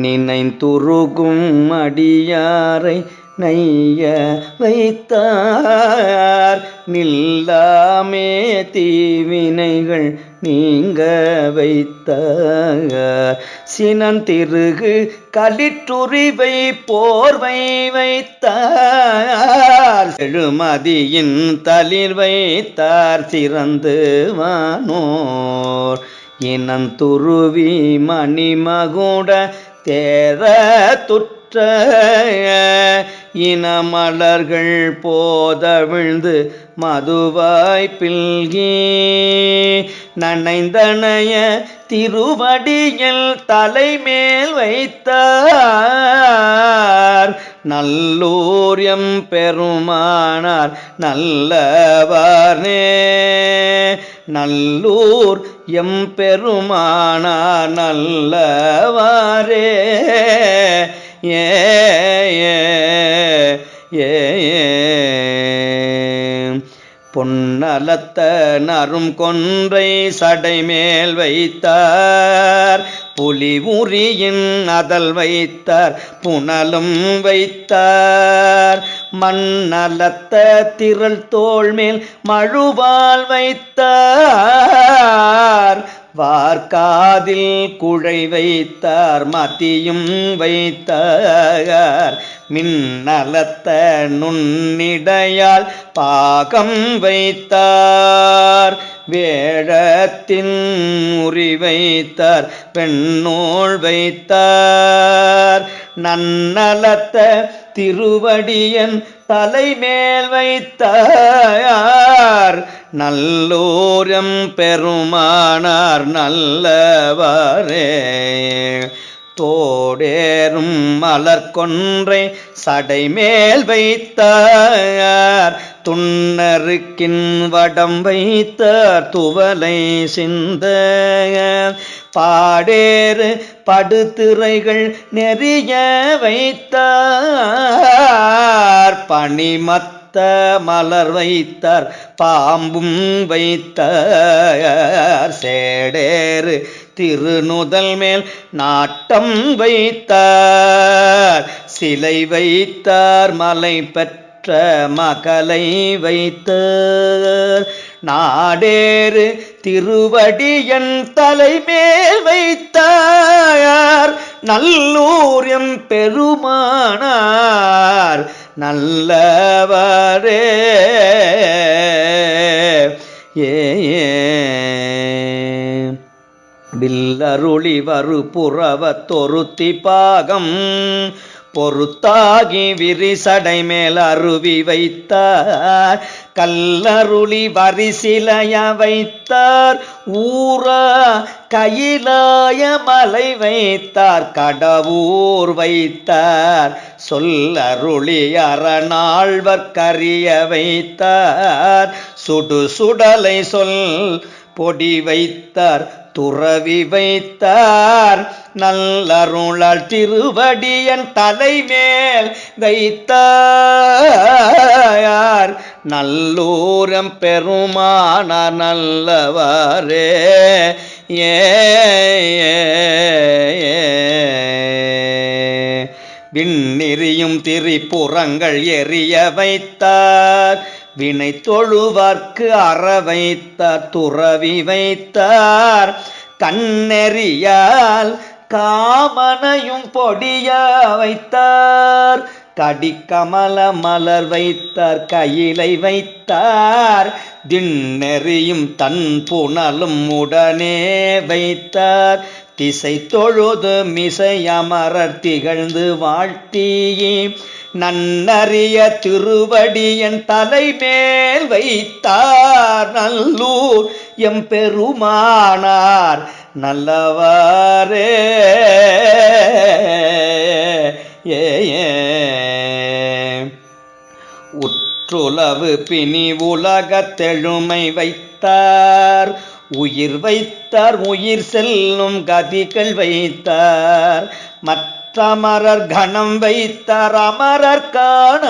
நினைந்துருகும் அடியாரை நைய வைத்தார். நில்லாமே தீவினைகள் நீங்க வைத்தார். சினந்திருகு கலிற்றுரிவை போர்வை வைத்தார். செழுமதியின் தளிர் வைத்தார் சிறந்து வானோர். இனந்துருவி மணிமகுட தேர துற்ற இனமலர்கள் போதவிழ்ந்து மதுவாய் பில்கி. நனைந்தனைய திருவடியில் தலைமேல் வைத்தார். நல்லூர் எம் பெருமானார் நல்லவார்னே. நல்லூர் எம் பெருமானார் நல்லவாரே. ஏ பொன்னலத்த நரும் கொன்றை சடைமேல் வைத்தார். புலி உரியின் அதல் வைத்தார் புனலும் வைத்தார். மண்ணலத்த திரள் தோள்மேல் மழுவால் வைத்தார். வார்காதில் குழை வைத்தார் மதியும் வைத்தார் மின்னலத்த நுண்ணிடையால் பாகம் வைத்தார் வேழத்தின் உரி வைத்தார் பெண்ணோள் வைத்தார். நன்னலத்த திருவடியன் தலைமேல் வைத்தார் நல்லோரம் பெருமானார் நல்லவரே. தோடேறும் மலர்கொன்றை சடைமேல் வைத்தார் துண்ணருக்கின் வடம் வைத்தார் துவலை சிந்த பாடேறு படுத்திரைகள் நெறிய வைத்தார். பனிமத்த மலர் வைத்தார் பாம்பும் வைத்தார். சேடேறு திருநுதல் மேல் நாட்டம் வைத்தார். சிலை வைத்தார் மலை பெற்ற மகளை வைத்தார். நாடேறு திருவடியன் தலைமேல் வைத்தார் நல்லூர் எம் பெருமானார். நல்லவரே. ஏ வில்லருளி வரு புறவத்தொருத்தி பாகம். பொறுத்தாகி விரிசடை மேல் அருவி வைத்தார். கல்லருளி வரிசிலைய வைத்தார். ஊரா கையிலாய மலை வைத்தார். கடவுர் வைத்தார். சொல்லருளி அறநாள்வர் வைத்தார். சுடு சுடலை சொல் பொடி வைத்தார். துறவி வைத்தார். நல்லருளால் திருவடியன் தலைமேல் தைத்தார் நல்லூரம் பெருமானார் நல்லவாரே. ஏ விண்ணெறியும் திரிபுறங்கள் எரிய வைத்தார். வினை தொழுவார்க்கு அற வைத்தார் துறவி வைத்தார். கண்ணெறியால் காமனையும் பொடிய வைத்தார். கடிக்கமல மலர் வைத்தார் கையிலை வைத்தார். திண்ணெறியும் தன் புனலும் உடனே வைத்தார். திசை தொழுது மிசை அமரர் திகழ்ந்து வாழ்த்தியே. நன்னறிய திருவடியன் தலைமேல் வைத்தார். நல்லூர் எம் பெருமானார் நல்லவாரே ஏ உற்றுளவு பிணி உலகத்தெழுமை வைத்தார். உயிர் வைத்தார் உயிர் செல்லும் கதிகள் வைத்தார். மற்றமரர் கணம் வைத்தார் அமரர் காண.